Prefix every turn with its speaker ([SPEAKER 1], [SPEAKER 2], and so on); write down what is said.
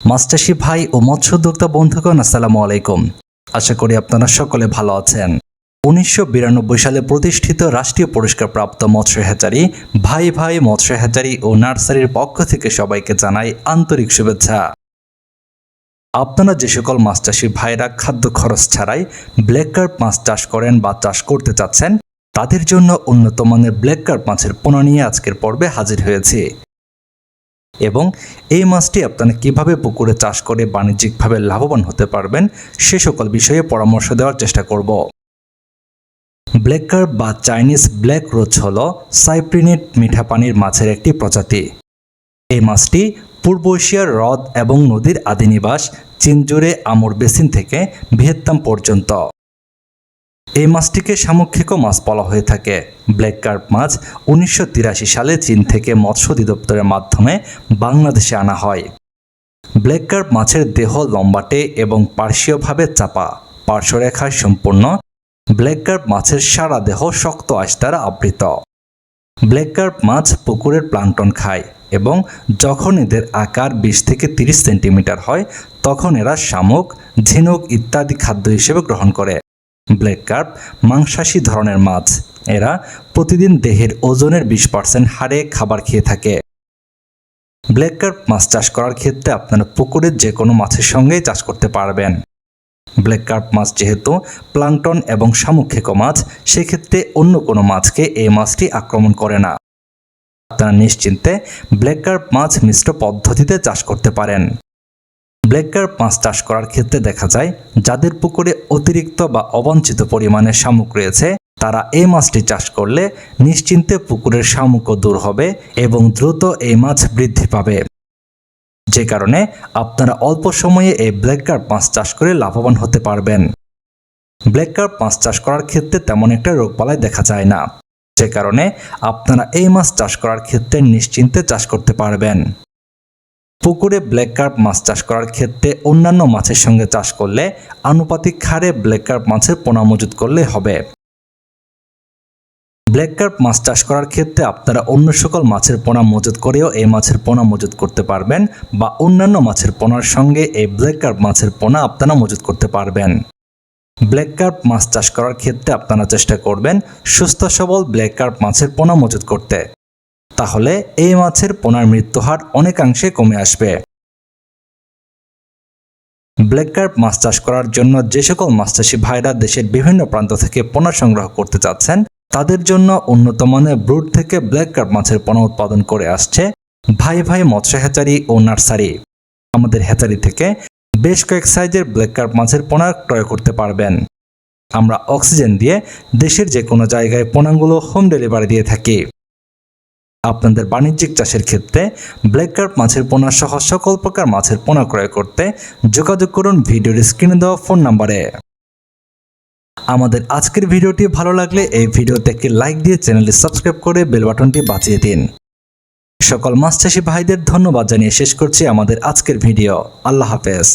[SPEAKER 1] মাস্টারশি ভাই ও মৎস্য উদ্যোক্তা বন্ধুগণ, আসসালামু আলাইকুম। আশা করি আপনারা সকলে ভালো আছেন। উনিশশো বিরানব্বই সালে প্রতিষ্ঠিত রাষ্ট্রীয় পুরস্কার প্রাপ্ত মৎস্য হ্যাচারি ভাই ভাই মৎস্য হ্যাচারি ও নার্সারির পক্ষ থেকে সবাইকে জানাই আন্তরিক শুভেচ্ছা। আপনারা যে সকল মাছ ভাইরা খাদ্য খরচ ছাড়াই ব্ল্যাক কার্প মাছ চাষ করেন বা চাষ করতে চাচ্ছেন, তাদের জন্য উন্নত মানের ব্ল্যাক কার্প মাছের পোনা নিয়ে আজকের পর্বে হাজির হয়েছে। এবং এই মাছটি আপনারা কীভাবে পুকুরে চাষ করে বাণিজ্যিকভাবে লাভবান হতে পারবেন সে সকল বিষয়ে পরামর্শ দেওয়ার চেষ্টা করব। ব্ল্যাক কার্প বা চাইনিজ ব্ল্যাক রোচ হল সাইপ্রিনেট মিঠা পানির মাছের একটি প্রজাতি। এই মাছটি পূর্ব এশিয়ার হ্রদ এবং নদীর আদিনিবাস চীন জুড়ে আমর বেসিন থেকে ভিয়েতনাম পর্যন্ত। এই মাছটিকে সামুক্ষিক মাছ বলা হয়ে থাকে। ব্ল্যাক কার্প মাছ উনিশশো তিরাশি সালে চীন থেকে মৎস্য অধিদপ্তরের মাধ্যমে বাংলাদেশে আনা হয়। ব্ল্যাক কার্প মাছের দেহ লম্বাটে এবং পার্শ্বীয়ভাবে চাপা, পার্শ্বরেখায় সম্পূর্ণ। ব্ল্যাক কার্প মাছের সারা দেহ শক্ত আঁশ দ্বারা আবৃত। ব্ল্যাক কার্প মাছ পুকুরের প্লাঙ্কটন খায় এবং যখন এদের আকার বিশ থেকে তিরিশ সেন্টিমিটার হয়, তখন এরা শামুক, ঝিনুক ইত্যাদি খাদ্য হিসেবে গ্রহণ করে। ব্ল্যাক কার্প, মাংসাশী ধরনের মাছ। এরা প্রতিদিন দেহের ওজনের বিশ পার্সেন্ট হারে খাবার খেয়ে থাকে। ব্ল্যাক কার্প মাছ চাষ করার ক্ষেত্রে আপনারা পুকুরের যে কোনো মাছের সঙ্গেই চাষ করতে পারবেন। ব্ল্যাক কার্প মাছ যেহেতু প্লাঙ্কটন এবং শামুক্ষেক মাছ, সেক্ষেত্রে অন্য কোনো মাছকে এই মাছটি আক্রমণ করে না। আপনারা নিশ্চিন্তে ব্ল্যাক কার্প মাছ মিশ্র পদ্ধতিতে চাষ করতে পারেন। ব্ল্যাক কার্প মাছ চাষ করার ক্ষেত্রে দেখা যায়, যাদের পুকুরে অতিরিক্ত বা অবাঞ্ছিত পরিমাণে শামুক রয়েছে, তারা এই মাছটি চাষ করলে নিশ্চিন্তে পুকুরের শামুকও দূর হবে এবং দ্রুত এই মাছ বৃদ্ধি পাবে। যে কারণে আপনারা অল্প সময়ে এই ব্ল্যাক কার্প মাছ চাষ করে লাভবান হতে পারবেন। ব্ল্যাক কার্প মাছ চাষ করার ক্ষেত্রে তেমন একটা রোগবালাই দেখা যায় না। যে কারণে আপনারা এই মাছ চাষ করার ক্ষেত্রে নিশ্চিন্তে চাষ করতে পারবেন। পুকুরে ব্ল্যাক কার্প মাছ চাষ করার ক্ষেত্রে অন্যান্য মাছের সঙ্গে চাষ করলে আনুপাতিক হারে ব্ল্যাক কার্প মাছের পোনা মজুত করলে হবে। ব্ল্যাক কার্প মাছ চাষ করার ক্ষেত্রে আপনারা অন্য সকল মাছের পোনা মজুত করেও এই মাছের পোনা মজুত করতে পারবেন বা অন্যান্য মাছের পোনার সঙ্গে এই ব্ল্যাক কার্প মাছের পোনা আপনারা মজুত করতে পারবেন। ব্ল্যাক কার্প মাছ চাষ করার ক্ষেত্রে আপনারা চেষ্টা করবেন সুস্থ সবল ব্ল্যাক কার্প মাছের পোনা মজুত করতে। তাহলে এই মাছের পোনার মৃত্যু হার অনেকাংশে কমে আসবে। ব্ল্যাক কার্প মাছ চাষ করার জন্য যে সকল মাছ চাষি ভাইরা দেশের বিভিন্ন প্রান্ত থেকে পোনা সংগ্রহ করতে চাচ্ছেন, তাদের জন্য উন্নত মানের ব্রুড থেকে ব্ল্যাক কার্প মাছের পোনা উৎপাদন করে আসছে ভাই ভাই মৎস্য হ্যাচারি ও নার্সারি। আমাদের হ্যাচারি থেকে বেশ কয়েক সাইজের ব্ল্যাক কার্প মাছের পোনা ক্রয় করতে পারবেন। আমরা অক্সিজেন দিয়ে দেশের যে কোনো জায়গায় পোনাগুলো হোম ডেলিভারি দিয়ে থাকি। আপনাদের বাণিজ্যিক চাষের ক্ষেত্রে ব্ল্যাক কার্প মাছের পোনা সহ সকল প্রকার মাছের পোনা ক্রয় করতে যোগাযোগ করুন ভিডিওর স্ক্রিনে দেওয়া ফোন নাম্বারে। আমাদের আজকের ভিডিওটি ভালো লাগলে এই ভিডিওতে একটি লাইক দিয়ে চ্যানেলটি সাবস্ক্রাইব করে বেল বাটনটি বাজিয়ে দিন। সকল মাছ চাষি ভাইদের ধন্যবাদ জানিয়ে শেষ করছি আমাদের আজকের ভিডিও। আল্লাহ হাফেজ।